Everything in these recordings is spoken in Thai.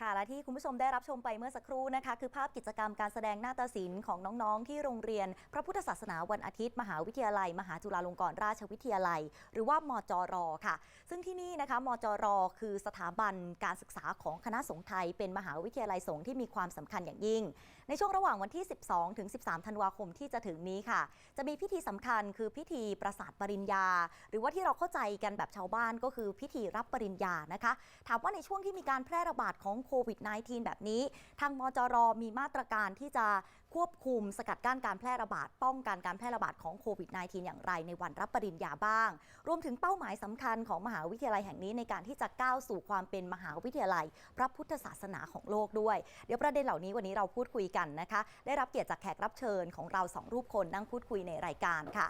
ค่ะและที่คุณผู้ชมได้รับชมไปเมื่อสักครู่นะคะ คือภาพกิจกรรมการแสดงนาฏศิลป์ของน้องๆ ที่โรงเรียน พระพุทธศาสนาวันอาทิตย์ มหาวิทยาลัย มหาจุฬาลงกรณราชวิทยาลัย หรือว่ามจรค่ะ ซึ่งที่นี่นะคะมจร คือสถาบันการศึกษาของคณะสงฆ์ไทย เป็นมหาวิทยาลัยสงฆ์ที่มีความสำคัญอย่างยิ่ง ในช่วงระหว่างวันที่ 12 ถึง 13 ธันวาคมที่จะถึงนี้ค่ะ จะมีพิธีสำคัญคือพิธีประสาทปริญญา หรือว่าที่เราเข้าใจกันแบบชาวบ้านก็คือพิธีรับปริญญานะคะ ถามว่าในช่วงที่มีการแพร่ระบาดของโควิด -19 แบบนี้ ทางมจรมีมาตรการที่จะ ควบคุมสกัดกั้นการแพร่ระบาด ป้องกันการแพร่ระบาดของโควิด -19 อย่างไรในวันรับปริญญาบ้าง รวมถึงเป้าหมายสำคัญของมหาวิทยาลัยแห่งนี้ในการที่จะก้าวสู่ความเป็นมหาวิทยาลัย พระพุทธศาสนาของโลกด้วย เดี๋ยวประเด็นเหล่านี้วันนี้เราพูดคุยกันนะคะ ได้รับเกียรติจากแขกรับเชิญของเราสองรูปคนนั่งพูดคุยในรายการค่ะ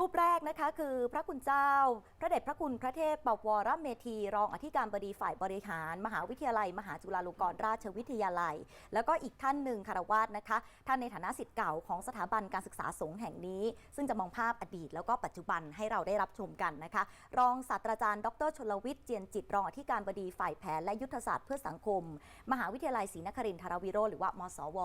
รูปแรกนะคะคือพระคุณเจ้า พระเดชพระคุณพระเทพปวรเมธี รองอธิการบดีฝ่ายบริหาร มหาวิทยาลัย มหาจุฬาลงกรณราชวิทยาลัย แล้วก็อีกท่านหนึ่งคารวาสนะคะ ท่านในฐานะสิทธิ์เก่าของสถาบันการศึกษาสงฆ์แห่งนี้ ซึ่งจะมองภาพอดีตแล้วก็ปัจจุบันให้เราได้รับชมกันนะคะ รองศาสตราจารย์ ดรชลวิทย์เจียนจิตรองอธิการบดีฝ่ายแผนและยุทธศาสตร์เพื่อสังคม มหาวิทยาลัยศรีนครินทรวิโรจน์หรือว่ามสว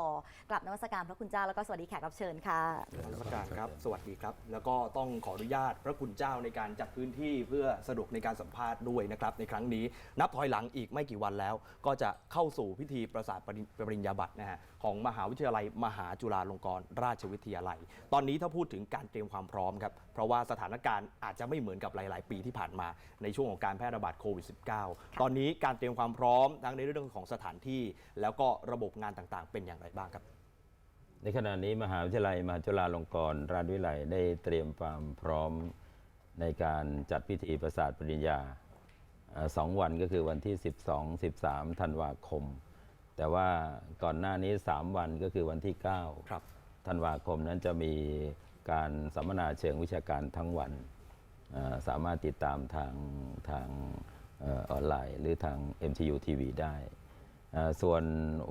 กลับนมัสการพระคุณเจ้าแล้วก็สวัสดีแขกรับเชิญค่ะนมัสการครับ สวัสดีครับ แล้วก็ต้ององขออนุญาตพระคุณเจ้าในการจัดพื้นที่เพื่อสะดวกในการสัมภาษณ์ด้วยนะครับในครั้งนี้ นับถอยหลังอีกไม่กี่วันแล้ว ก็จะเข้าสู่พิธีประสาทปริญปริญญาบัตรนะฮะของมหาวิทยาลัยมหาจุฬาลงกรณราชวิทยาลัย ตอนนี้ถ้าพูดถึงการเตรียมความพร้อมครับเพราะว่าสถานการณ์อาจจะไม่เหมือนกับหลาย ๆ ปีที่ผ่านมาในช่วงของการแพร่ระบาดโควิด -19 ตอนนี้การเตรียมความพร้อมทั้งในเรื่องของสถานที่ แล้วก็ระบบงานต่าง ๆ เป็นอย่างไรบ้างครับ ในขณะนี้มหาวิทยาลัยมหาจุฬาลงกรณราชวิทยาลัยได้เตรียมความพร้อมในการจัดพิธีประสาทปริญญาเอ่อสองวันก็คือวันที่ 12 13 ธันวาคม แต่ว่าก่อนหน้านี้ 3 วันก็คือวันที่ครับ9ธันวาคมนั้นจะมีการสัมมนาเชิงวิชาการทั้งวันเอ่อสามารถติดตามทางทางเออออนไลน์ หรือทาง MTU TV ได้เอ่อส่วน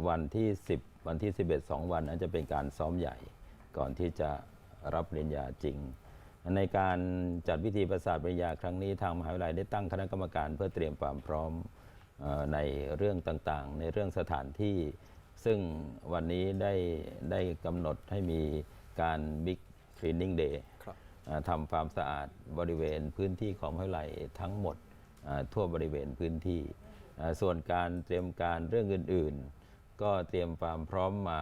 วันที่ 10 วันที่ 11 2 วันนั้นจะเป็นการซ้อมใหญ่ก่อนที่จะรับปริญญาจริง ในการจัดพิธีประสาทปริญญาครั้งนี้ทางมหาวิทยาลัยได้ตั้งคณะกรรมการเพื่อเตรียมความพร้อมเออในเรื่องต่างๆ ในเรื่องสถานที่ ซึ่งวันนี้ได้ได้กำหนดให้มีการ Big Cleaning Day ครับเอ่อทำความสะอาดบริเวณพื้นที่ของมหาวิทยาลัยทั้งหมดเอ่อทั่วบริเวณพื้นที่เอ่อส่วนการเตรียมการเรื่องอื่น ๆ ก็เตรียมความพร้อมมา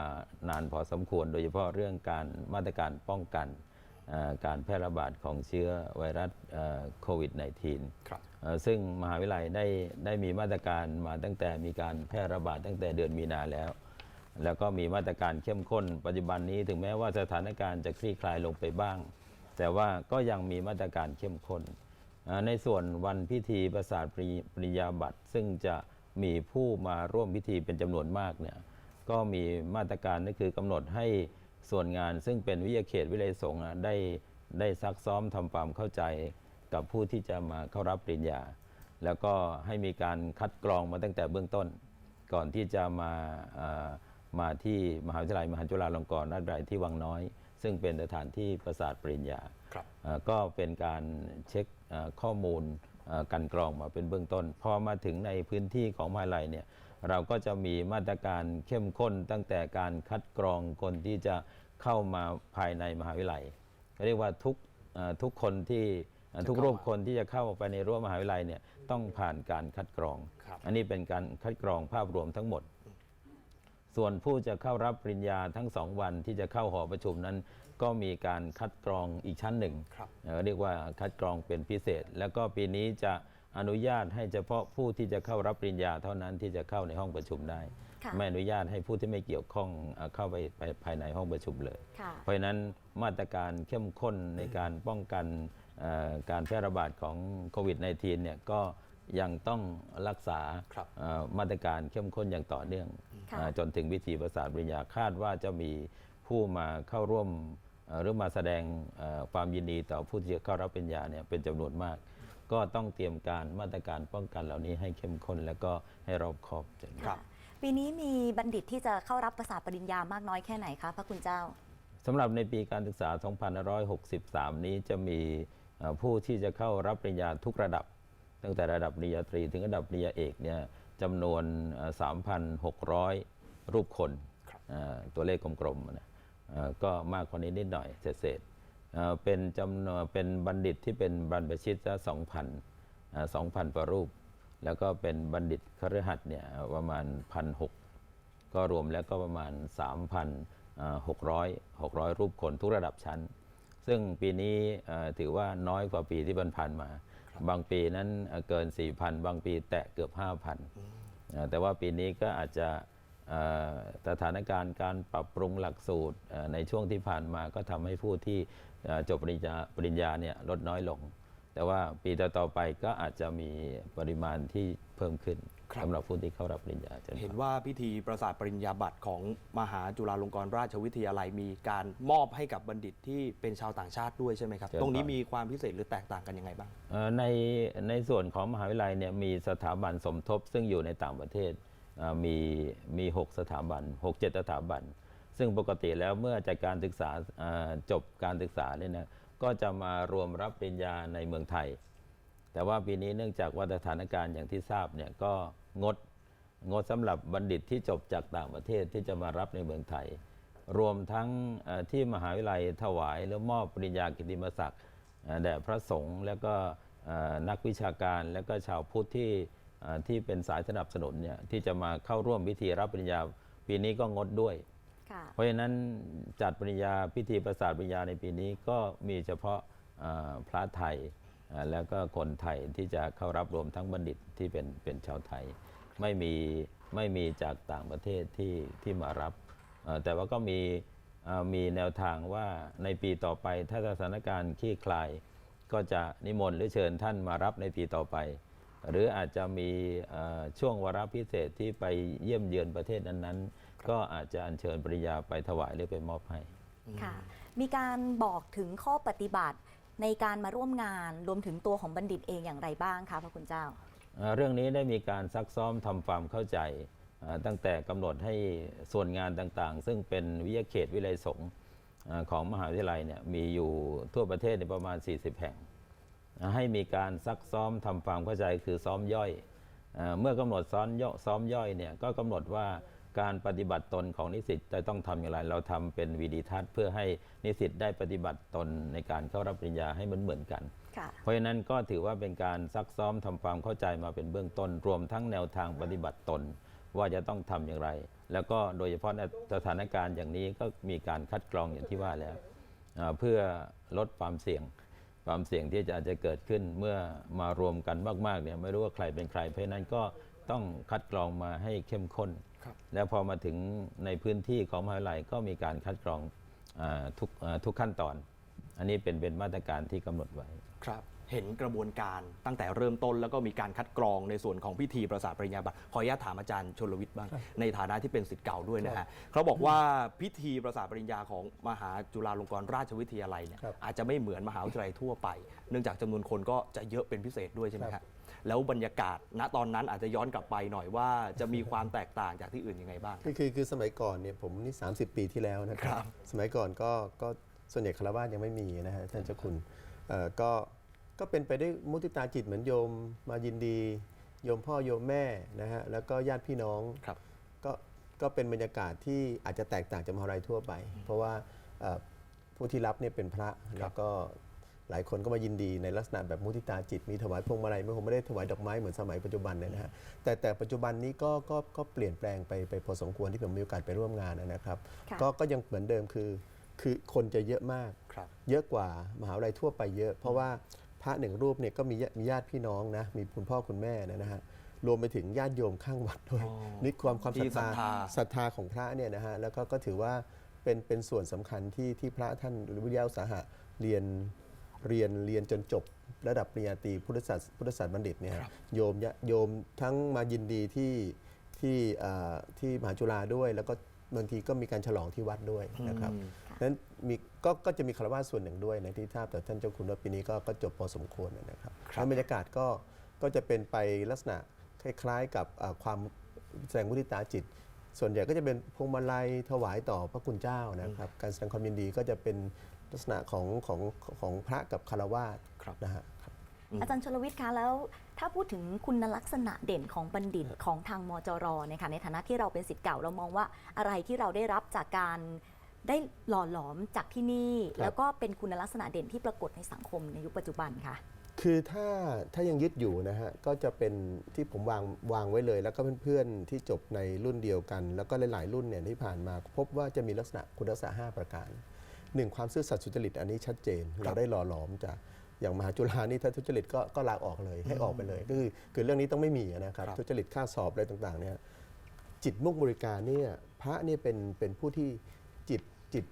นานพอสมควร โดยเฉพาะเรื่องการมาตรการป้องกันเอ่อการแพร่ระบาดของเชื้อไวรัสเอ่อโควิด -19 ครับเอ่อซึ่งมหาวิทยาลัยได้ได้มีมาตรการมาตั้งแต่มีการแพร่ระบาดตั้งแต่เดือนมีนาแล้ว แล้วก็มีมาตรการเข้มข้น ปัจจุบันนี้ถึงแม้ว่าสถานการณ์จะคลี่คลายลงไปบ้าง แต่ว่าก็ยังมีมาตรการเข้มข้นเอ่อในส่วนวันพิธีประสาทปริปริญญาบัตรซึ่งจะ มีผู้มาร่วมพิธีเป็นจำนวนมากเนี่ยก็มีมาตรการก็คือกำหนดให้ส่วนงานซึ่งเป็นวิทยาเขตวิเลยสงฆ์อะได้ได้ซักซ้อมทำความเข้าใจกับผู้ที่จะมาเข้ารับปริญญา แล้วก็ให้มีการคัดกรองมาตั้งแต่เบื้องต้น ก่อนที่จะมาเอ่อมาที่มหาวิทยาลัยมหาจุฬาลงกรณราชวิทยาลัยที่วังน้อย ซึ่งเป็นสถานที่ประสาทปริญญาครับเอ่อก็เป็นการเช็คเอ่อข้อมูลเอ่อ กันกรองมาเป็นเบื้องต้น พอมาถึงในพื้นที่ของมหาวิทยาลัยเนี่ยเราก็จะมีมาตรการเข้มข้นตั้งแต่การคัดกรองคนที่จะเข้ามาภายในมหาวิทยาลัยเรียกว่าทุกเอ่อทุกคนที่เอ่อทุกรูปคนที่จะเข้าไปในรั้วมหาวิทยาลัยเนี่ยต้องผ่านการคัดกรองครับอันนี้เป็นการคัดกรองภาพรวมทั้งหมด ส่วนผู้จะเข้ารับปริญญาทั้งสองวันที่จะเข้าหอประชุมนั้น ก็มีการคัดกรองอีกชั้นหนึ่งครับเอ่อเรียกว่าคัดกรองเป็นพิเศษ แล้วก็ปีนี้จะอนุญาตให้เฉพาะผู้ที่จะเข้ารับปริญญาเท่านั้นที่จะเข้าในห้องประชุมได้ค่ะไม่อนุญาตให้ผู้ที่ไม่เกี่ยวข้องเอ่อเข้าไปไปภายในห้องประชุมเลยค่ะเพราะฉะนั้นมาตรการเข้มข้นในการป้องกันเอ่อการแพร่ระบาดของโควิด -19 เนี่ยก็ยังต้องรักษาครับเอ่อมาตรการเข้มข้นอย่างต่อเนื่องค่ะเอ่อจนถึงพิธีประสาทปริญญาคาดว่าจะมีผู้มาเข้าร่วมเอ่อ หรือมาแสดงเอ่อความยินดีต่อผู้ที่จะเข้ารับปริญญาเนี่ยเป็นจำนวนมาก ก็ต้องเตรียมการมาตรการป้องกันเหล่านี้ให้เข้มข้น แล้วก็ให้รอบคอบครับปีนี้มีบัณฑิตที่จะเข้ารับประสาทปริญญามากน้อยแค่ไหนคะพระคุณเจ้าสำหรับในปีการศึกษา 2563 นี้จะมีเอ่อผู้ที่จะเข้ารับปริญญาทุกระดับ ตั้งแต่ระดับปริญญาตรีถึงระดับปริญญาเอกเนี่ยจำนวนเอ่อ3,600 รูปคนครับเอ่อตัวเลขกลมๆนะเอ่อ ก็มากกว่านี้นิดหน่อยเศษๆเอ่อเป็นจำนวนเป็นบัณฑิตที่เป็นบรรพชิตจะ2,000เอ่อ2,000ประรูป แล้วก็เป็นบัณฑิตคฤหัสถ์เนี่ยประมาณ1,600ก็รวมแล้วก็ประมาณ 3,600 600 รูปคนทุกระดับชั้น ซึ่งปีนี้เอ่อถือว่าน้อยกว่าปีที่ผ่านๆมา บางปีนั้นเอ่อเกิน 4,000 บางปีแตะเกือบ 5,000เอ่อแต่ว่าปีนี้ก็อาจจะเอ่อ สถานการณ์การปรับปรุงหลักสูตรเอ่อในช่วงที่ผ่านมาก็ทำให้ผู้ที่เอ่อจบปริญญาปริญญาเนี่ยลดน้อยลง แต่ว่าปีต่อๆไปก็อาจจะมีปริมาณที่เพิ่มขึ้นครับสำหรับผู้ที่เข้ารับปริญญาจารย์เห็นว่าพิธีประสาทปริญญาบัตรของมหาจุฬาลงกรณราชวิทยาลัยมีการมอบให้กับบัณฑิตที่เป็นชาวต่างชาติด้วยใช่ไหมครับ ตรงนี้มีความพิเศษหรือแตกต่างกันยังไงบ้างเอ่อในในส่วนของมหาวิทยาลัยเนี่ยมีสถาบันสมทบซึ่งอยู่ในต่างประเทศเอ่อ มีมีหกสถาบันหกเจ็ดสถาบัน ซึ่งปกติแล้วเมื่อจากการศึกษาจบการศึกษาเนี่ยนะก็จะมารวมรับปริญญาในเมืองไทย แต่ว่าปีนี้เนื่องจากว่าสถานการณ์อย่างที่ทราบเนี่ยก็งดงดสำหรับบัณฑิตที่จบจากต่างประเทศที่จะมารับในเมืองไทย รวมทั้งที่มหาวิทยาลัยถวายแล้วมอบปริญญากิติมศักดิ์แด่พระสงฆ์แล้วก็นักวิชาการแล้วก็ชาวพุทธที่ ที่เป็นสายสนับสนุนเนี่ยที่จะมาเข้าร่วมพิธีรับปริญญาปีนี้ก็งดด้วยค่ะเพราะฉะนั้นจัดปริญญาพิธีประสาทปริญญาในปีนี้ก็มีเฉพาะเอ่อพระไทยเอ่อแล้วก็คนไทยที่จะเข้ารับรวมทั้งบัณฑิตที่เป็นเป็นชาวไทย ไม่มีไม่มีจากต่างประเทศที่ที่มารับเอ่อแต่ว่าก็มีเอ่อมีแนวทางว่าในปีต่อไปถ้าสถานการณ์คลี่คลาย ก็จะนิมนต์หรือเชิญท่านมารับในปีต่อไป หรืออาจจะมีเอ่อช่วงวาระพิเศษที่ไปเยี่ยมเยือนประเทศนั้นๆ ก็อาจจะอัญเชิญปริญญาไปถวายหรือไปมอบให้ค่ะมีการบอกถึงข้อปฏิบัติในการมาร่วมงานรวมถึงตัวของบัณฑิตเองอย่างไรบ้างคะพระคุณเจ้าเอ่อเรื่องนี้ได้มีการซักซ้อมทำความเข้าใจเอ่อตั้งแต่กำหนดให้ส่วนงานต่างๆ ซึ่งเป็นวิทยาเขตวิไลสงฆ์เอ่อของมหาวิทยาลัยเนี่ยมีอยู่ทั่วประเทศในประมาณ 40 แห่งเอ่อ ให้มีการซักซ้อมทำความเข้าใจคือซ้อมย่อยเอ่อเมื่อกำหนดซ้อมย่อซ้อมย่อยเนี่ยก็กำหนดว่าการปฏิบัติตนของนิสิตจะต้องทำอย่างไร เราทำเป็นวิดีทัศน์เพื่อให้นิสิตได้ปฏิบัติตนในการเข้ารับปริญญาให้เหมือนเหมือนๆกันค่ะเพราะฉะนั้นก็ถือว่าเป็นการซักซ้อมทำความเข้าใจมาเป็นเบื้องต้น รวมทั้งแนวทางปฏิบัติตน ว่าจะต้องทำอย่างไร แล้วก็โดยเฉพาะในสถานการณ์อย่างนี้ก็มีการคัดกรองอย่างที่ว่าแล้วอ่าเพื่อลดความเสี่ยง ความเสี่ยงที่จะอาจจะเกิดขึ้นเมื่อมารวมกันมากๆเนี่ยไม่รู้ว่าใครเป็นใคร เพราะฉะนั้นก็ต้องคัดกรองมาให้เข้มข้นครับแล้วพอมาถึงในพื้นที่ของมหาวิทยาลัยก็มีการคัดกรองอาทุกอ่าทุกขั้นตอน อันนี้เป็นเป็นมาตรการที่กำหนดไว้ครับ เห็นกระบวนการตั้งแต่เริ่มต้น แล้วก็มีการคัดกรองในส่วนของพิธีประสาทปริญญาบัตรขออนุญาตถามอาจารย์ชนลวิทย์บ้าง ในฐานะที่เป็นสิทธิ์เก่าด้วยนะฮะเขาบอกว่าพิธีประสาทปริญญาของมหาจุฬาลงกรณราชวิทยาลัยเนี่ยครับอาจจะไม่เหมือนมหาวิทยาลัยทั่วไป เนื่องจากจำนวนคนก็จะเยอะเป็นพิเศษด้วยใช่ไหมครัฮะบแล้วบรรยากาศณตอนนั้นอาจจะย้อนกลับไปหน่อยว่าจะมีความแตกต่างจากที่อื่นยังไงบ้างคือคือคือสมัยก่อนเนี่ยผมนี่30 ปีที่แล้วนะคครัรับบสมัยก่อนก็ก็ส่วนใหญ่คารวะยังไม่มีนะฮะท่านเจ้าคุณเอ่อก็ ก็เป็นไปด้วยมุติตาจิตเหมือนโยมมายินดี โยมพ่อโยมแม่นะฮะแล้วก็ญาติพี่น้องครับก็ก็เป็นบรรยากาศที่อาจจะแตกต่างจากมหาลัยทั่วไป เพราะว่าเอ่อผู้ที่รับเนี่ยเป็นพระแล้วก็หลายคนก็มายินดีในลักษณะแบบมุทิตาจิต มีถวายพวงมาลัยไม่คงไม่ได้ถวายดอกไม้เหมือนสมัยปัจจุบันเนี่ยนะฮะแต่แต่ปัจจุบันนี้ก็ก็ก็เปลี่ยนแปลงไปไปพอสมควรที่ผมมีโอกาสไปร่วมงานนะครับค่ะก็ก็ยังเหมือนเดิมคือคือคนจะเยอะมากครับเยอะกว่ามหาวิทยาลัยทั่วไปเยอะ เพราะว่า พระหนึ่งรูปเนี่ยก็มีญามีญาติพี่น้องนะมีคุณพ่อคุณแม่นะฮะรวมไปถึงญาติโยมข้างวัดด้วยอ๋อนี่ความความศที่รัทธาศรัทธาศรัทธาของพระเนี่ยนะฮะแล้วก็ก็ถือว่าเป็นเป็นส่วนสำคัญที่ที่พระท่านหรือวิทยาอุตสาหะเรียนเรียนเรียนจนจบระดับปริญญาตรีพุทธศาสตร์พุทธศาสตร์บัณฑิตเนี่ยครับโยมยะโยมทั้งมายินดีที่ที่เอ่อที่มหาจุฬาด้วย แล้วก็บางทีก็มีการฉลองที่วัดด้วยนะครับอืม นั้นมีก็ก็จะมีคารวะส่วนหนึ่งด้วยในที่ทราบแต่ท่านเจ้าคุณว่าปีนี้ก็ก็จบพอสมควรนะครับครับแล้วบรรยากาศก็ก็จะเป็นไปลักษณะคล้ายๆกับเอ่อความแสดงมุทิตาจิต ส่วนใหญ่ก็จะเป็นพวงมาลัยถวายต่อพระคุณเจ้านะครับ การแสดงความยินดีก็จะเป็นลักษณะของของของพระกับคารวะครับนะฮะอืมอาจารย์ชลวิทย์คะแล้วถ้าพูดถึงคุณลักษณะเด่นของบัณฑิตของทางมจรเนี่ยค่ะในฐานะที่เราเป็นสิทธิ์เก่าเรามองว่าอะไรที่เราได้รับจากการ ได้หล่อหลอมจากที่นี่ ครับ แล้วก็เป็นคุณลักษณะเด่นที่ปรากฏในสังคมในยุคปัจจุบันค่ะ คือถ้าถ้ายังยึดอยู่นะฮะก็จะเป็นที่ผมวางวางไว้เลย แล้วก็เพื่อนๆที่จบในรุ่นเดียวกัน แล้วก็หลายๆ รุ่นเนี่ยที่ผ่านมา พบว่าจะมีลักษณะคุณลักษณะ 5 ประการหนึ่งความซื่อสัตย์สุจริตอันนี้ชัดเจน เราได้หล่อหลอมจากอย่างมหาจุฬานี่ถ้าทุจริตก็ก็ลาออกเลยให้ออกไปเลยก็คือคือเรื่องนี้ต้องไม่มีนะครับครับ ทุจริตค่าสอบอะไรต่างๆเนี่ย จิตมุ่งบริการเนี่ยพระเนี่ยเป็นเป็นผู้ที่ จิตจิต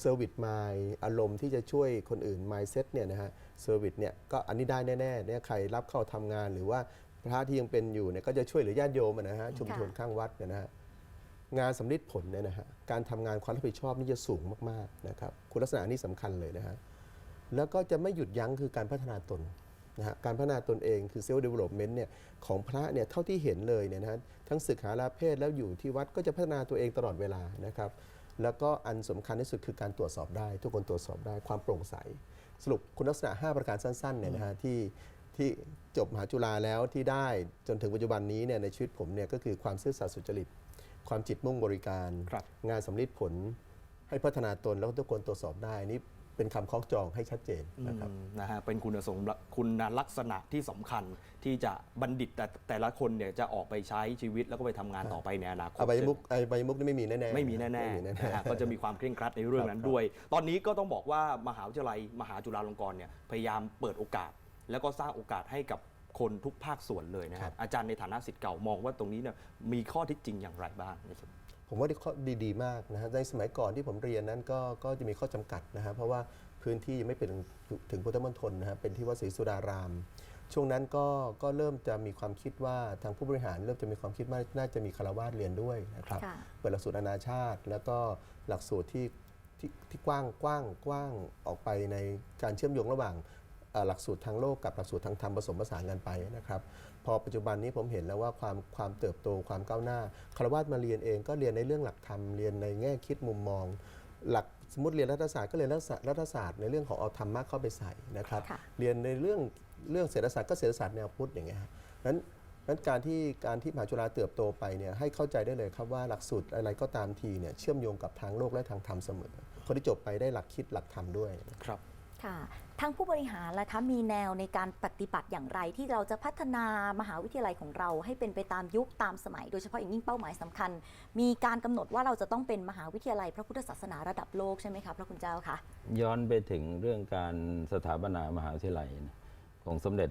เซอร์วิสมายอารมณ์ที่จะช่วยคนอื่นมายเซ็ตเนี่ยนะฮะเซอร์วิสเนี่ยก็อันนี้ได้แน่ๆเนี่ยใครรับเข้าทำงานหรือว่าพระที่ยังเป็นอยู่เนี่ยก็จะช่วยเหลือญาติโยมอะนะฮะชุมชนข้างวัดเนี่ยนะฮะงานสำลิดผลเนี่ยนะฮะการทำงานความรับผิดชอบนี่จะสูงมากๆนะครับคุณลักษณะนี้สำคัญเลยนะฮะแล้วก็จะไม่หยุดยั้งคือการพัฒนาตนนะฮะการพัฒนาตนเองคือเซลล์เดเวล็อปเมนต์เนี่ยของพระเนี่ยเท่าที่เห็นเลยเนี่ยนะฮะทั้งศึกษาลาเพศแล้วอยู่ที่วัดก็จะพัฒนาตัวเองตลอดเวลานะครับ แล้วก็อันสำคัญที่สุดคือการตรวจสอบได้ ทุกคนตรวจสอบได้ความโปร่งใส สรุปคุณลักษณะ 5 ประการสั้นๆเนี่ยนะฮะที่ที่จบมหาจุฬาแล้วที่ได้จนถึงปัจจุบันนี้เนี่ยในชีวิตผมเนี่ยก็คือความซื่อสัตย์สุจริต ความจิตมุ่งบริการครับงานสำลิดผลให้พัฒนาตนแล้วก็ทุกคนตรวจสอบได้นี่ เป็นคำคล้องจองให้ชัดเจนนะครับอืมนะฮะเป็นคุณสมบัติคุณลักษณะที่สำคัญที่จะบัณฑิตแต่แต่ละคนเนี่ยจะออกไปใช้ชีวิตแล้วก็ไปทำงานต่อไปในอนาคตอบายมุกอบายมุกนี่ไม่มีแน่ๆไม่มีแน่ๆไม่มีแน่นะฮะๆก็จะมีความเคร่งครัดในเรื่องนั้นครับด้วย ตอนนี้ก็ต้องบอกว่ามหาวิทยาลัยมหาจุฬาลงกรณ์เนี่ยพยายามเปิดโอกาส แล้วก็สร้างโอกาสให้กับคนทุกภาคส่วนเลยนะครัฮะบอาจารย์ในฐานะสิทธิ์เก่ามองว่าตรงนี้เนี่ยมีข้อเที่จริงอย่างไรบ้างในส่วน ผมว่าข้อดีๆมากนะฮะในสมัยก่อนที่ผมเรียนนั้นก็ก็จะมีข้อจำกัดนะฮะเพราะว่าพื้นที่ยังไม่เป็นถึงพุทธมณฑลนะฮะเป็นที่วัดศรีสุดาราม ช่วงนั้นก็ก็เริ่มจะมีความคิดว่าทางผู้บริหารเริ่มจะมีความคิดว่าน่าจะมีคารวาสเรียนด้วยนะครับค่ะเปิดหลักสูตรนานาชาติ แล้วก็หลักสูตรที่ที่ที่กว้างกว้างกว้างออกไปในการเชื่อมโยงระหว่างเอ่อ หลักสูตรทางโลกกับหลักสูตรทางธรรมผสมผสานกันไปนะครับพอปัจจุบันนี้ผมเห็นแล้วว่าความความเติบโตความก้าวหน้าคารวาสมาเรียนเองก็เรียนในเรื่องหลักธรรมเรียนในแง่คิดมุมมอง หลักสมมติเรียนรัฐศาสตร์ก็เรียนรัฐศาสตร์รัฐศาสตร์ในเรื่องของเอาธรรมะเข้าไปใส่นะครับค่ะเรียนในเรื่องเรื่องเศรษฐศาสตร์ก็เศรษฐศาสตร์แนวพุทธอย่างเงี้ยฮะนั้นนั้นการที่การที่มหาจุฬาเติบโตไปเนี่ยให้เข้าใจได้เลยครับว่าหลักสูตรอะไรก็ตามทีเนี่ยเชื่อมโยงกับทางโลกและทางธรรมเสมอ คนที่จบไปได้หลักคิดหลักธรรมด้วยครับค่ะ ทางผู้บริหารและคะมีแนวในการปฏิบัติอย่างไร ที่เราจะพัฒนามหาวิทยาลัยของเรา ให้เป็นไปตามยุคตามสมัย โดยเฉพาะอย่างยิ่งเป้าหมายสำคัญ มีการกำหนดว่าเราจะต้องเป็นมหาวิทยาลัยพระพุทธศาสนาระดับโลกใช่ไหมคะพระคุณเจ้าคะย้อนไปถึงเรื่องการสถาปนามหาวิทยาลัยของสมเด็จ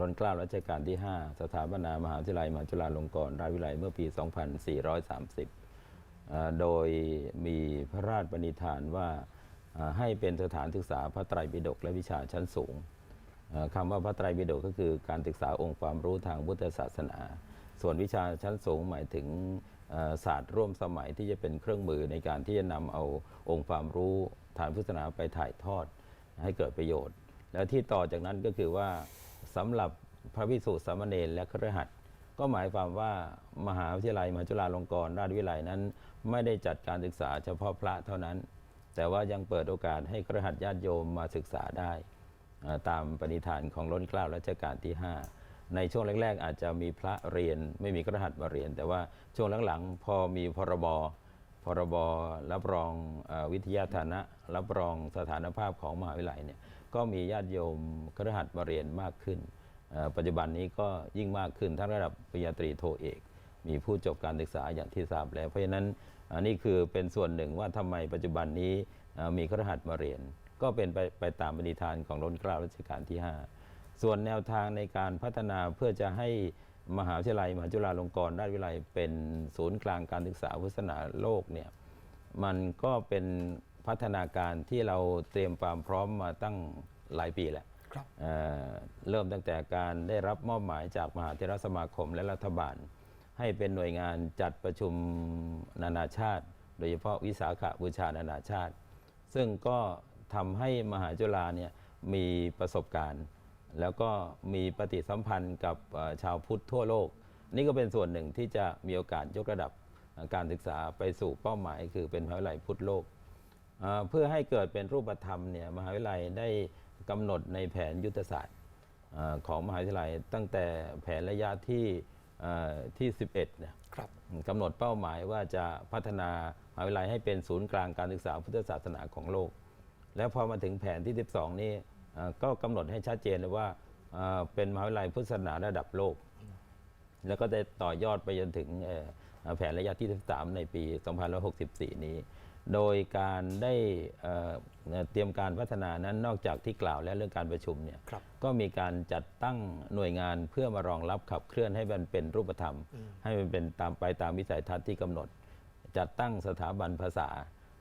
รัชกาลรัชกาลที่ 5 สถาปนามหาวิทยาลัยมหาจุฬาลงกรณราชวิทยาลัยเมื่อปี 2430 โดยมีพระราชปณิธานว่า ให้เป็นสถานศึกษาพระไตรปิฎกและวิชาชั้นสูงคำว่าพระไตรปิฎกก็คือการศึกษาองค์ความรู้ทางพุทธศาสนา ส่วนวิชาชั้นสูงหมายถึงศาสตร์ร่วมสมัยที่จะเป็นเครื่องมือในการที่จะนำเอาองค์ความรู้ทางพุทธศาสนาไปถ่ายทอดให้เกิดประโยชน์ แล้วที่ต่อจากนั้นก็คือว่าสำหรับพระภิกษุสามเณรและครหัสถ์ก็หมายความว่ามหาวิทยาลัยมหาจุฬาลงกรณราชวิทยาลัยนั้น ไม่ได้จัดการศึกษาเฉพาะพระเท่านั้น แต่ว่ายังเปิดโอกาสให้ครหัสญาติโยมมาศึกษาได้ตามปณิธานของล้นเกล้ารัชกาลที่ 5 ในช่วงแรก ๆ อาจจะมีพระเรียนไม่มีครหัสมาเรียน แต่ว่าช่วงหลังๆ พอมีพรบพรบรับรองอวิทยาฐานะ รับรองสถานภาพของมหาวิทยาลัยเนี่ยก็มีญาติโยมครหัสมาเรียนมากขึ้น ปัจจุบันนี้ก็ยิ่งมากขึ้นทั้งระดับปริญญาตรีโทเอก มีผู้จบการศึกษาอย่างที่ทราบแล้วเพราะฉะนั้น อันนี้คือเป็นส่วนหนึ่งว่าทำไมปัจจุบันนี้เอ่อมีครหัสถ์มาเรียน ก็เป็นไปไปตามปณิธานของรัชกาลรัชกาลที่ 5 ส่วนแนวทางในการพัฒนาเพื่อจะให้มหาวิทยาลัยมหาจุฬาลงกรณราชวิทยาลัยเป็นศูนย์กลางการศึกษาพุทธศาสนาโลกเนี่ยมันก็เป็นพัฒนาการที่เราเตรียมความพร้อมมาตั้งหลายปีแล้วครับเอ่อเริ่มตั้งแต่การได้รับมอบหมายจากมหาเทรสมาคมและรัฐบาล ให้เป็นหน่วยงานจัดประชุมนานาชาติ โดยเฉพาะวิสาขบูชานานาชาติ ซึ่งก็ทำให้มหาจุฬาเนี่ยมีประสบการณ์ แล้วก็มีปฏิสัมพันธ์กับชาวพุทธทั่วโลก นี่ก็เป็นส่วนหนึ่งที่จะมีโอกาสยกระดับการศึกษาไปสู่เป้าหมาย คือเป็นมหาวิทยาลัยพุทธโลก เพื่อให้เกิดเป็นรูปธรรมเนี่ยมหาวิทยาลัยได้กำหนดในแผนยุทธศาสตร์ของมหาวิทยาลัย ตั้งแต่แผนระยะที่ ที่ 11เนี่ยครับกำหนดเป้าหมายว่าจะพัฒนามหาวิทยาลัยให้เป็นศูนย์กลางการศึกษาพุทธศาสนาของโลก แล้วพอมาถึงแผนที่ 12 นี่เอ่อก็กำหนดให้ชัดเจนเลยว่าเอ่อเป็นมหาวิทยาลัยพุทธศาสนาระดับโลก แล้วก็ได้ต่อยอดไปจนถึงเอ่อแผนระยะที่ 13 ในปี 2564 นี้ โดยการได้เอ่อเตรียมการพัฒนานั้นนอกจากที่กล่าวแล้วเรื่องการประชุมเนี่ยครับก็มีการจัดตั้งหน่วยงานเพื่อมารองรับขับเคลื่อนให้มันเป็นรูปธรรม ให้มันเป็นตามไปตามวิสัยทัศน์ที่กำหนด จัดตั้งสถาบันภาษา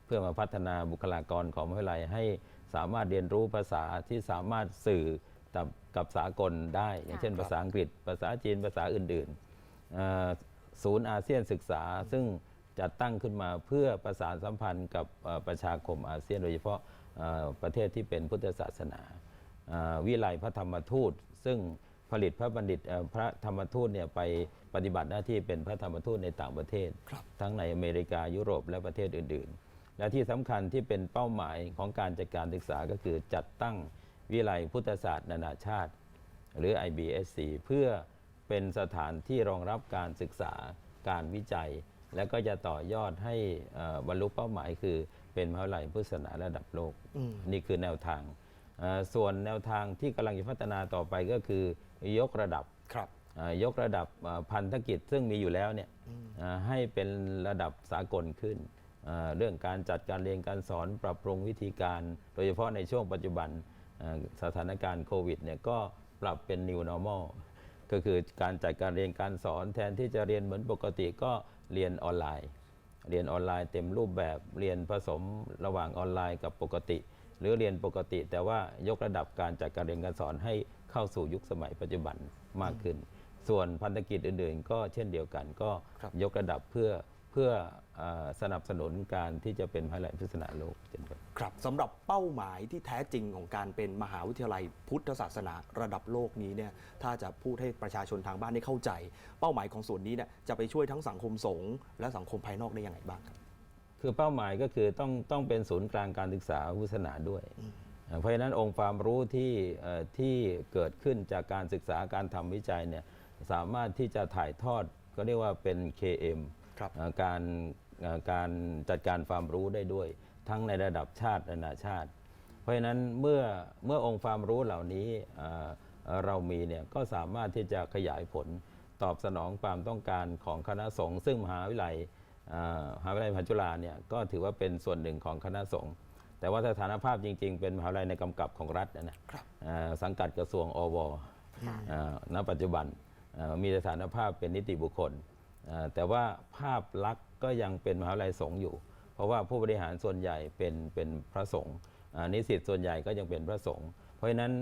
เพื่อมาพัฒนาบุคลากรของมหาวิทยาลัยให้สามารถเรียนรู้ภาษาที่สามารถสื่อกับกับสากลได้ อย่างเช่นภาษาอังกฤษ ภาษาจีนภาษาอื่นๆเอ่อศูนย์อาเซียนศึกษาซึ่ง จัดตั้งขึ้นมาเพื่อประสานสัมพันธ์กับเอ่อประชาคมอาเซียน โดยเฉพาะเอ่อประเทศที่เป็นพุทธศาสนาอ่าวิไลพระธรรมทูต ซึ่งผลิตพระบัณฑิตเอ่อพระธรรมทูตเนี่ยไปปฏิบัติหน้าที่เป็นพระธรรมทูตในต่างประเทศครับทั้งในอเมริกายุโรปและประเทศอื่น ๆ และที่สำคัญที่เป็นเป้าหมายของการจัดการศึกษาก็คือจัดตั้งวิไลพุทธศาสตร์นานาชาติ หรือ IBSC เพื่อเป็นสถานที่รองรับการศึกษาการวิจัย และก็จะต่อยอดให้เอ่อบรรลุเป้าหมายคือเป็นมหาวิทยาลัยพุทธศาสนาระดับโลกอืมนี่คือแนวทางเอ่อส่วนแนวทางที่กำลังจะพัฒนาต่อไปก็คือยกระดับครับเอ่อยกระดับเอ่อพันธกิจซึ่งมีอยู่แล้วเนี่ยเอ่อให้เป็นระดับสากลขึ้นเอ่อเรื่องการจัดการเรียนการสอนปรับปรุงวิธีการ โดยเฉพาะในช่วงปัจจุบันเอ่อสถานการณ์โควิดเนี่ยก็ปรับเป็น new normal ก็คือการจัดการเรียนการสอนแทนที่จะเรียนเหมือนปกติก็ เรียนออนไลน์ เรียนออนไลน์เต็มรูปแบบเรียนผสมระหว่างออนไลน์กับปกติ หรือเรียนปกติ แต่ว่ายกระดับการจัดการเรียนการสอนให้เข้าสู่ยุคสมัยปัจจุบันมากขึ้น ส่วนพันธกิจอื่น ๆ ก็เช่นเดียวกันก็ครับยกระดับเพื่อ เพื่อเออสนับสนุนการที่จะเป็นพระแหล่งพุทธศาสนาโลกเช่นกันครับสำหรับเป้าหมายที่แท้จริงของการเป็นมหาวิทยาลัยพุทธศาสนาระดับโลกนี้เนี่ยถ้าจะพูดให้ประชาชนทางบ้านได้เข้าใจ เป้าหมายของส่วนนี้เนี่ยจะไปช่วยทั้งสังคมสงฆ์และสังคมภายนอกได้ยังไงบ้างครับคือเป้าหมายก็คือต้องต้องเป็นศูนย์กลางการศึกษาพุทธศาสนาด้วยเอ่อเพราะฉะนั้นองค์ความรู้ที่เอ่อที่เกิดขึ้นจากการศึกษาการทำวิจัยเนี่ยสามารถที่จะถ่ายทอดก็เรียกว่าเป็น KM ครับเอ่อ การเอ่อการจัดการความรู้ได้ด้วย ทั้งในระดับชาตินานาชาติ เพราะฉะนั้นเมื่อเมื่อองค์ความรู้เหล่านี้เอ่อเอ่อเรามีเนี่ยก็สามารถที่จะขยายผลตอบสนองความต้องการของคณะสงฆ์ซึ่งมหาวิทยาลัยเอ่อมหาวิทยาลัยพันจุฬาเนี่ยก็ถือว่าเป็นส่วนหนึ่งของคณะสงฆ์แต่ว่าสถานภาพจริง ๆ เป็นมหาวิทยาลัยในกำกับของรัฐนะนะครับเอ่อสังกัดกระทรวงอวค่ะเอ่อณปัจจุบันเอ่อมีสถานภาพเป็นนิติบุคคลเอ่อ แต่ว่าภาพลักษณ์ก็ยังเป็นมหาวิทยาลัยสงฆ์อยู่ เพราะว่าผู้บริหารส่วนใหญ่เป็นเป็นพระสงฆ์อ่านิสิตส่วนใหญ่ก็ยังเป็นพระสงฆ์เพราะฉะนั้น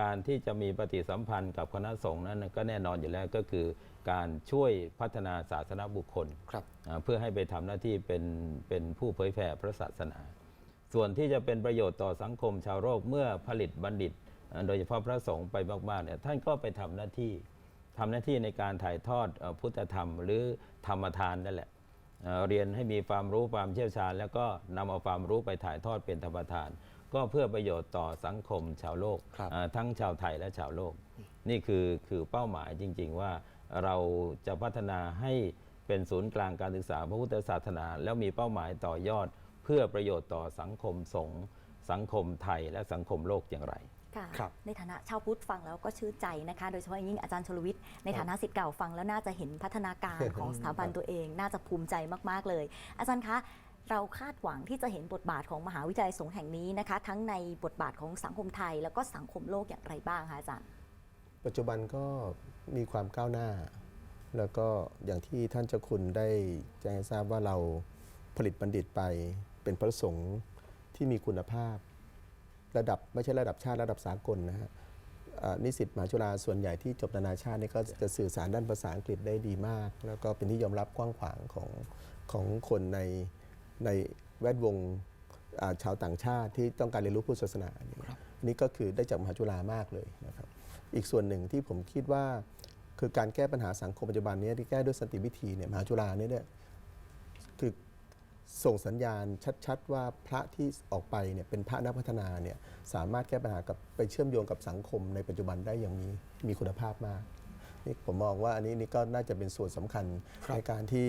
การที่จะมีปฏิสัมพันธ์กับคณะสงฆ์นั้นก็แน่นอนอยู่แล้วก็คือ การช่วยพัฒนาศาสนบุคคลครับอ่าเพื่อให้ไปทำหน้าที่เป็นเป็นผู้เผยแผ่พระศาสนา ส่วนที่จะเป็นประโยชน์ต่อสังคมชาวโลกเมื่อผลิตบัณฑิตอ่าโดยเฉพาะพระสงฆ์ไปมากๆเนี่ยท่านก็ไปทำหน้าที่ ทำหน้าที่ในการถ่ายทอดเอ่อพุทธธรรม หรือธรรมทานนั่นแหละเอ่อเรียนให้มีความรู้ความเชี่ยวชาญ แล้วก็นำเอาความรู้ไปถ่ายทอดเป็นธรรมทาน ก็เพื่อประโยชน์ต่อสังคมชาวโลกครับอ่าทั้งชาวไทยและชาวโลก นี่คือคือเป้าหมายจริง ๆ ว่าเราจะพัฒนาให้เป็นศูนย์กลางการศึกษาพระพุทธศาสนา แล้วมีเป้าหมายต่อยอด เพื่อประโยชน์ต่อสังคมสงฆ์สังคมไทยและสังคมโลกอย่างไร ค่ะครับในฐานะชาวพุทธฟังแล้วก็ชื่นใจนะคะ โดยเฉพาะอย่างยิ่งอาจารย์ชลวิทย์ในฐานะสิทธิ์เก่าฟังแล้วน่าจะเห็นพัฒนาการของสถาบันตัวเอง น่าจะภูมิใจมาก ๆ เลย อาจารย์คะเราคาดหวังที่จะเห็นบทบาทของมหาวิทยาลัยสงฆ์แห่งนี้นะคะ ทั้งในบทบาทของสังคมไทย แล้วก็สังคมโลกอย่างไรบ้างคะอาจารย์ ปัจจุบันก็มีความก้าวหน้า แล้วก็อย่างที่ท่านเจ้าคุณได้แจ้งให้ทราบว่าเราผลิตบัณฑิตไปเป็นพระสงฆ์ที่มีคุณภาพ ระดับไม่ใช่ระดับชาติระดับสากลนะฮะอ่านิสิตมหาจุฬาส่วนใหญ่ที่จบนานาชาตินี่ก็จะสื่อสารด้านภาษาอังกฤษได้ดีมาก แล้วก็เป็นที่ยอมรับกว้างขวางของของคนในในแวดวงอ่าชาวต่างชาติที่ต้องการเรียนรู้พุทธศาสนาเนี่ยครับนี่ก็คือได้จากมหาจุฬามากเลยนะครับ อีกส่วนหนึ่งที่ผมคิดว่าคือการแก้ปัญหาสังคมปัจจุบันนี้ที่แก้ด้วยสันติวิธีเนี่ยมหาจุฬาเนี่ยเนี่ยคือ ส่งสัญญาณชัดๆ ว่าพระที่ออกไปเนี่ยเป็นพระนักพัฒนาเนี่ยสามารถแก้ปัญหากับไปเชื่อมโยงกับสังคมในปัจจุบันได้อย่างมีมีคุณภาพมากนี่ผมมองว่าอันนี้นี่ก็น่าจะเป็นส่วนสำคัญครับในการที่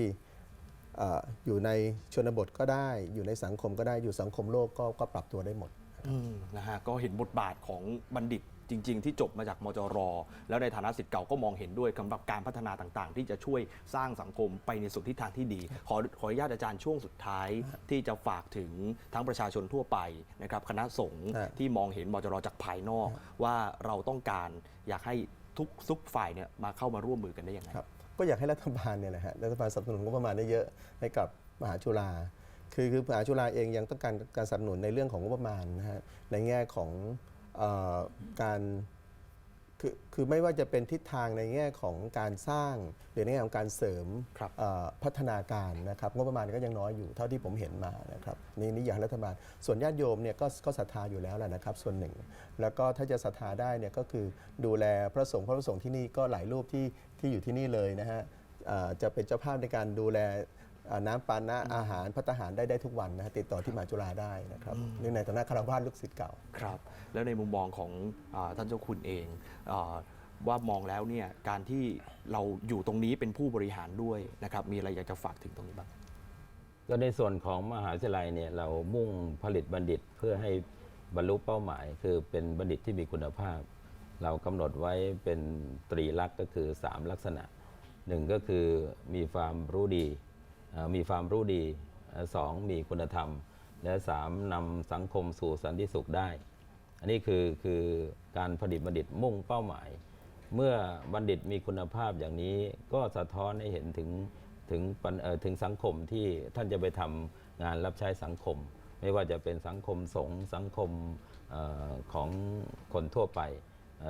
เอ่ออยู่ในชนบทก็ได้ อยู่ในสังคมก็ได้อยู่สังคมโลกก็ก็ปรับตัวได้หมดอืมนะฮะก็เห็นบทบาทของบัณฑิต จริง ๆ ที่จบมาจากมจร แล้วในฐานะสิทธิ์เก่าก็มองเห็นด้วยสำหรับการพัฒนาต่างๆ ที่จะช่วยสร้างสังคมไปในสุดทิศทางที่ดี ขอขออนุญาตอาจารย์ช่วงสุดท้ายที่จะฝากถึงทั้งประชาชนทั่วไปนะครับคณะสงฆ์ฮะที่มองเห็นมจรจากภายนอก ว่าเราต้องการอยากให้ทุกทุกฝ่ายเนี่ยมาเข้ามาร่วมมือกันได้ยังไงครับก็อยากให้รัฐบาลเนี่ยนะฮะรัฐบาลสนับสนุนงบประมาณได้เยอะให้กับมหาจุฬาคือคือมหาจุฬาเองยังต้องการการสนับสนุนในเรื่องของงบประมาณนะฮะในแง่ของเออ การคือคือไม่ว่าจะเป็นทิศทางในแง่ของการสร้างหรือในแง่ของการเสริมครับเอ่อพัฒนาการนะครับงบประมาณก็ยังน้อยอยู่เท่าที่ผมเห็นมานะครับนี่นี่อยากให้รัฐบาล ส่วนญาติโยมเนี่ยก็ก็ศรัทธาอยู่แล้วแหละนะครับ ส่วนหนึ่ง แล้วก็ถ้าจะศรัทธาได้เนี่ยก็คือดูแลพระสงฆ์พระสงฆ์ที่นี่ก็หลายรูปที่ที่อยู่ที่นี่เลยนะฮะอ่าจะเป็นเจ้าภาพในการดูแลอ่า น้ำปานะอาหารพัตตาหารได้ได้ทุกวันนะฮะติดต่อที่มหาจุฬาได้นะครับนี่ในฐานะคารวะลูกศิษย์เก่า ครับ แล้วในมุมมองของอาท่านเจ้าคุณเองอาว่ามองแล้วเนี่ยการที่เราอยู่ตรงนี้เป็นผู้บริหารด้วยนะครับมีอะไรอยากจะฝากถึงตรงนี้บ้าง ก็ในส่วนของมหาวิทยาลัยเนี่ยเรามุ่งผลิตบัณฑิตเพื่อให้บรรลุเป้าหมาย คือเป็นบัณฑิตที่มีคุณภาพ เรากำหนดไว้เป็นตรีลักษณ์ก็คือ 3 ลักษณะหนึ่งก็คือมีความรู้ดีเอ่อ มีความรู้ดีสองมีคุณธรรม และสามนำสังคมสู่สันติสุขได้ อันนี้คือคือการผลิตบัณฑิตมุ่งเป้าหมาย เมื่อบัณฑิตมีคุณภาพอย่างนี้ก็สะท้อนให้เห็นถึงถึงถึงสังคมที่ท่านจะไปทำงานรับใช้สังคม ไม่ว่าจะเป็นสังคมสงฆ์สังคมออของคนทั่วไป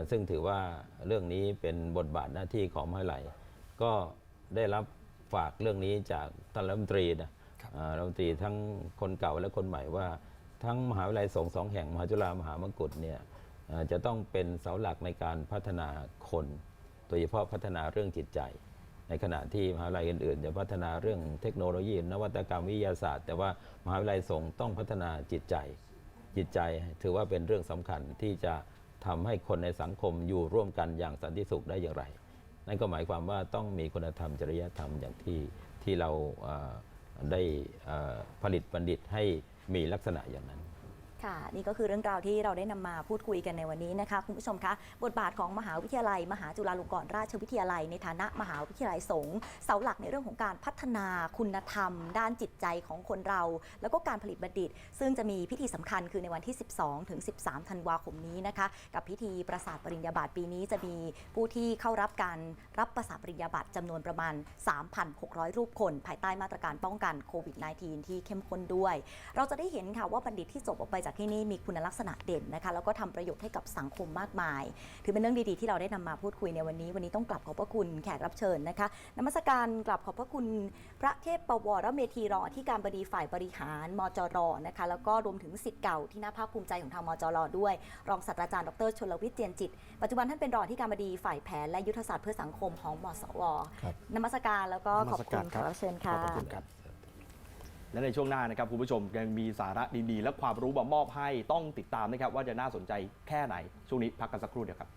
ซึ่งถือว่าเรื่องนี้เป็นบทบาทหน้าที่ของมหาวิทยาลัยก็ได้รับ ฝากเรื่องนี้จากท่านรัฐมนตรีนะครับเอ่อรัฐมนตรีทั้งคนเก่าและคนใหม่ว่า ทั้งมหาวิทยาลัยสงฆ์สองแห่งมหาจุฬามหามกุฏเนี่ยเอ่อจะต้องเป็นเสาหลักในการพัฒนาคนโดยเฉพาะพัฒนาเรื่องจิตใจ ในขณะที่มหาวิทยาลัยอื่นๆ จะพัฒนาเรื่องเทคโนโลยี นวัตกรรมวิทยาศาสตร์ แต่ว่ามหาวิทยาลัยสงฆ์ต้องพัฒนาจิตใจ จิตใจถือว่าเป็นเรื่องสำคัญที่จะทำให้คนในสังคมอยู่ร่วมกันอย่างสันติสุขได้อย่างไร นั่นก็หมายความว่าต้องมีคุณธรรมจริยธรรมอย่างที่ที่เราได้ผลิตบัณฑิตให้มีลักษณะอย่างนั้น ค่ะ นี่ก็คือเรื่องราวที่เราได้นำมาพูดคุยกันในวันนี้นะคะคุณผู้ชมคะ บทบาทของมหาวิทยาลัย มหาจุฬาลงกรณราชวิทยาลัย ในฐานะมหาวิทยาลัยสงฆ์เสาหลักในเรื่องของการพัฒนาคุณธรรม ด้านจิตใจของคนเรา แล้วก็การผลิตบัณฑิต ซึ่งจะมีพิธีสำคัญคือในวันที่ 12 ถึง 13 ธันวาคมนี้นะคะ กับพิธีประสาทปริญญาบัตรปีนี้จะมีผู้ที่เข้ารับการรับประสาทปริญญาบัตรจำนวนประมาณ 3,600 รูปคน ภายใต้มาตรการป้องกันโควิด -19 ที่เข้มข้นด้วย เราจะได้เห็นค่ะว่าบัณฑิตที่จบออกไปจากที่นี่มีคุณลักษณะเด่นนะคะแล้วก็ทำประโยชน์ให้กับสังคมมากมาย ถือเป็นเรื่องดีๆที่เราได้นำมาพูดคุยในวันนี้ วันนี้ต้องกลับขอบพระคุณแขกรับเชิญนะคะนมัสการกลับขอบพระคุณ พระเทพปวรเมธีรองอธิการบดีฝ่ายบริหารมจรนะคะแล้วก็รวมถึงสิทธิ์เก่าที่น่าภาคภูมิใจของทางมจรด้วย รองศาสตราจารย์ดรชลวิทย์เจียนจิต ปัจจุบันท่านเป็นรองอธิการบดีฝ่ายแผนและยุทธศาสตร์เพื่อสังคมของมสวครับนมัสการแล้วก็ขอบคุณแขกรับเชิญขค่ะ และในช่วงหน้านะครับคุณผู้ชมยังมีสาระดีๆ และความรู้มามอบให้ต้องติดตามนะครับว่าจะน่าสนใจแค่ไหนช่วงนี้พักกันสักครู่เดียวครับ